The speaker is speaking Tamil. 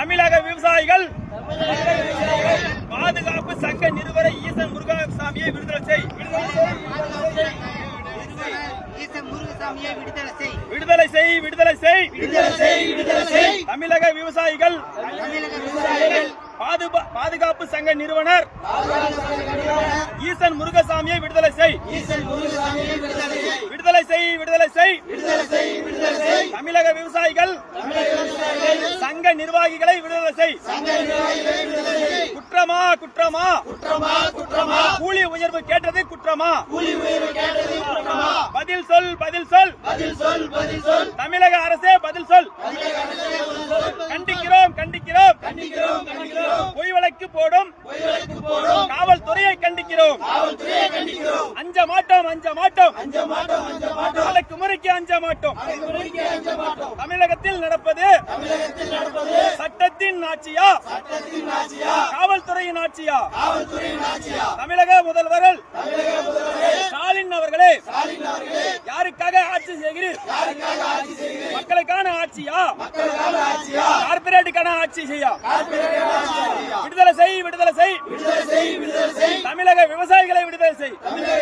தமிழக விவசாயிகள் பாதுகாப்பு சங்க நிறுவன ஈசன் முருகசாமியை விடுதலை செய். விடுதலை செய் விடுதலை செய். விடுதலை செய் விடுதலை செய் தமிழக விவசாயிகள் பாதுகாப்பு சங்க நிறுவனர் ஈசன் முருகசாமியை விடுதலை செய் விடுதலை செய் விடுதலை செய் விடுதலை செய். விடுதலை செய் விடுதலை செய். தமிழக விவசாயிகள் சங்க நிர்வாகிகளை விடுதலை செய். குற்றமா குற்றமா? குற்றமா குற்றமா? கூலி உயர்வு கேட்டது குற்றமா? கூலி உயர்வு கேட்டது குற்றமா? பதில் சொல் பதில் சொல். பதில் சொல் பதில் சொல். தமிழக அரசே பதில் சொல். கண்டிக்கிறோம் கண்டிக்கிறோம். கண்டிக்கிறோம் கண்டிக்கிறோம். பொய் வழக்கு போடும் போடும். காவல்துறையை கண்டிக்கிறோம். காவல்துறையை கண்டிக்கிறோம். அஞ்ச மாட்டோம் அஞ்ச மாட்டோம். அஞ்ச மாட்டோம் அஞ்ச மாட்டோம். நாளைக்கு முறைக்கு அஞ்ச மாட்டோம். அடக்குமுறைக்கு அஞ்ச மாட்டோம். தமிழகத்தில் நடப்பது தமிழகத்தில் நடப்பது சட்டத்தின் ஆட்சியா? சட்டத்தின் ஆட்சியா காவல்துறையின் ஆட்சியா? காவல்துறையின் ஆட்சியா தமிழக முதல்வர்கள் தமிழக ஸ்டாலின் அவர்களே ஸ்டாலின் அவர்களே யாருக்காக ஆட்சி செய்கிறீர்? யாருக்காக ஆட்சி மக்களுக்கான ஆட்சியா? மக்களுக்கான ஆட்சியா கார்பரேட்டுக்கான ஆட்சி செய்யா? கார்ப்பரேட் ஆட்சியா விடுதலை செய் விடுதலை செய். விடுதலை செய் விடுதலை செய் தமிழக விவசாயிகளை விடுதலை செய். தமிழக